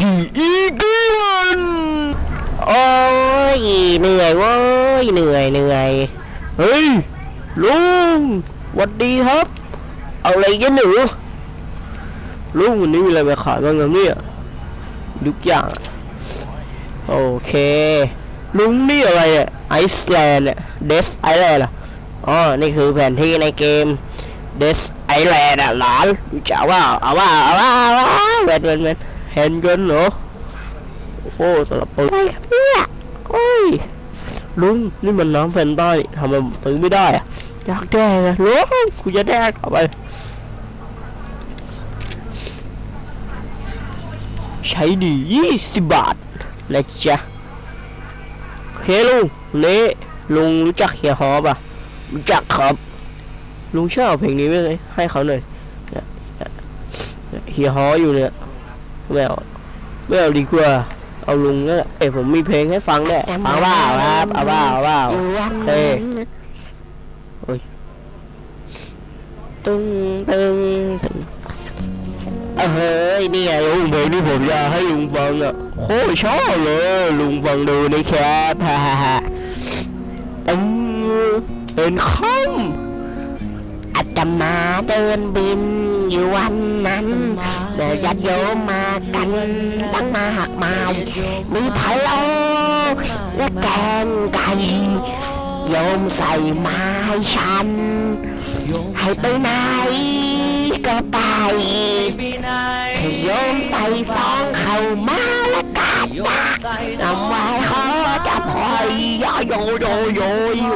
กีอีกิวันโอ้ยเหนื่อยเว้ยเหนื่อยเหนื่อยเฮ้ยลุงหวัดดีครับ เอาอะไรกันหนูลุงวันนี้มีอะไรมาขายบ้างครับเนี่ยทุกอย่างอะโอเค ลุงนี่อะไรอะไอซ์แลนด์เนี่ยเดสไอแลนด์อะอ๋อนี่คือแผนที่ในเกมเดสไอแลนด์อะหลานรู้จักว่าเอาว่าเอาว่าเอาว่าเวนเวนเวน เห็นกันเหรอ โอ้สำหรับปืนอะไรครับเนี่ยโอ้ยลุงนี่มันน้ำแฟนต้านี่ทำไมผมซื้อไม่ได้อะอยากแดกอะลุงกูจะแดกเอาไป ใช้ดียี่สิบบาทนะจ๊ะโอเคลุงนี่ลุงรู้จักเฮียฮอป่ะรู้จักครับลุงช่วยเอาเพลงนี้ไปเลยให้เขาหน่อยเนี่ยเนี่ยเฮียฮออยู่เนี่ย ไม่เอาไม่เอาดีกว่า เอาลุงนั่นแหละเอ้ยผมมีเพลงให้ฟังแน่ฟังว่าครับเอาว่าเอาว่าอยู่วันเฮ้นั้นตึงตึงตึงเอ้ยเฮ้ยเนี่ยลุงเพลงที่ผมอยากให้ลุงฟังอะโคตรชอบเลยลุงฟังดูในแคปฮ่าฮ่าฮ่าตึงเป็นคอาตมาเดินบินอยู่วันนั้น เดินยัดโยมมากันตั้งมาหักม้มีพะโล้และแกงไก่โยมใส่มาให้ฉัน ให้ไปไหนก็ไปให้โยมใส่ฟองเข้ามาและกาดดักนำไว้ขอจะพอยยอโยโยโย่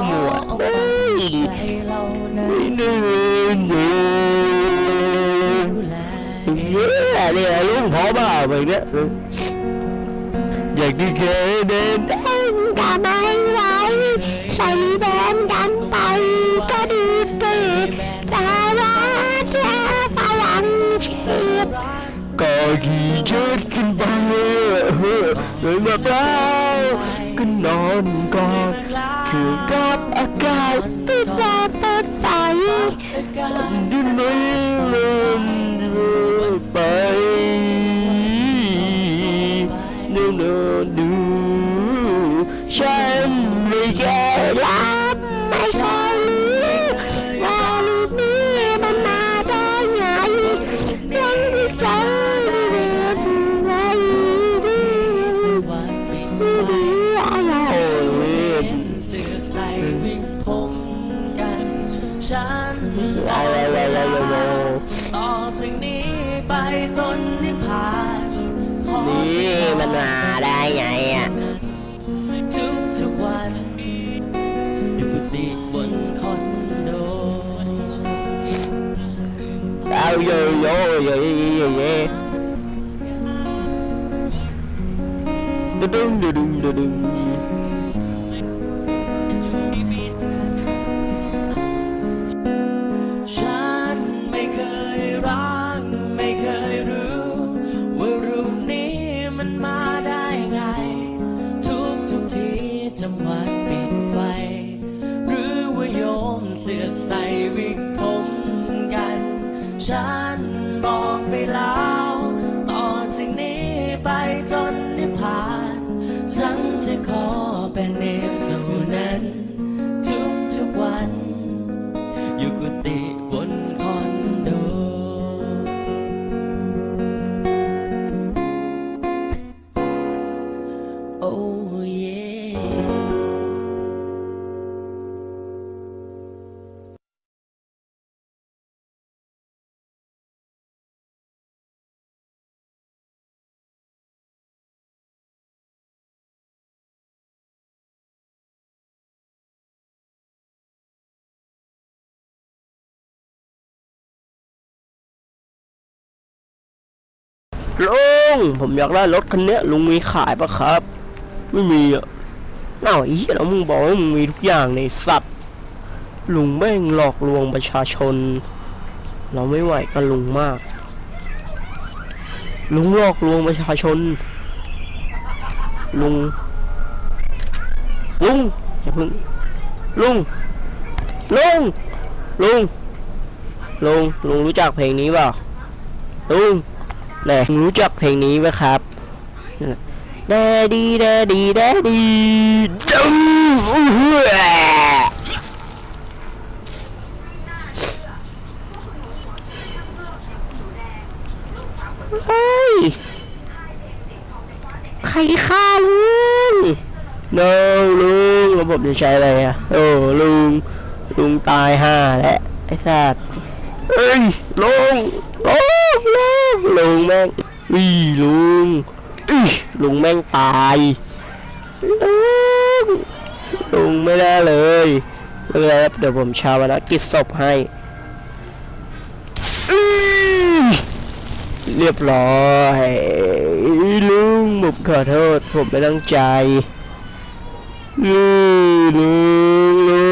หมดไม่เดินอย เนี่เนี่ยลุงพอบ้าไปเนี่ยอยากที่เคยเดินเต้นก็ไม่ไหวใส่แบนกันไปก็ดีปีแต่ว่าแค่ฝรั่งเศสก็ขี่เชิดขึ้นไปเฮ้ยเลยแบบแล้วก็นอนกอดคือกับอากาศปิดแสบเปิดใส โอ้ยฉันลาลาลาลาลาต่อจากนี้ไปจนนิพพานนี่มันมาได้ไงอะทุกทุกวันอยู่กุฏิบนคอนโดเอาโยโยโยยย ดึงดึงดึงดึงดึงฉันไม่เคยรักไม่เคยรู้ว่ารูปนี้มันมาได้ไงทุกทุกทีจังหวะปิดไฟ หรือว่าโยมเสือกใส่วิกผมกันฉัน ลุงผมอยากได้รถคันเนี้ยลุงมีขายปะครับ ไม่มีอะน่าอีแล้วมึงบอกว่ามึงมีทุกอย่างในสัตว์ลุงแม่งหลอกลวงประชาชน เราไม่ไหวกับลุงมาก ลุงหลอกลวงประชาชน ลุง ลุงอย่าพิ่งลุง ลุง ลุง ลุง ลุงรู้จักเพลงนี้เปล่าลุง แหละรู้จักเพลงนี้ไหมครับแดดีแดดีแดดีดัมอู้หูแอะเฮ้ยใครฆ่าลุง no ลุงระบบจะใช้อะไรอะ โอ้ลุง ลุงตายห่าแล้วไอ้สัตว์เอ้ยลุงลุง ลุงลุงแม่งอีลุงอีลุงแม่งตายลุงลุงไม่ได้เลยไม่เป็นไรครับเดี๋ยวผมชาวนะกิจศพให้เรียบร้อยลุงผมขอโทษผมไม่ตั้งใจลุงลุงลุ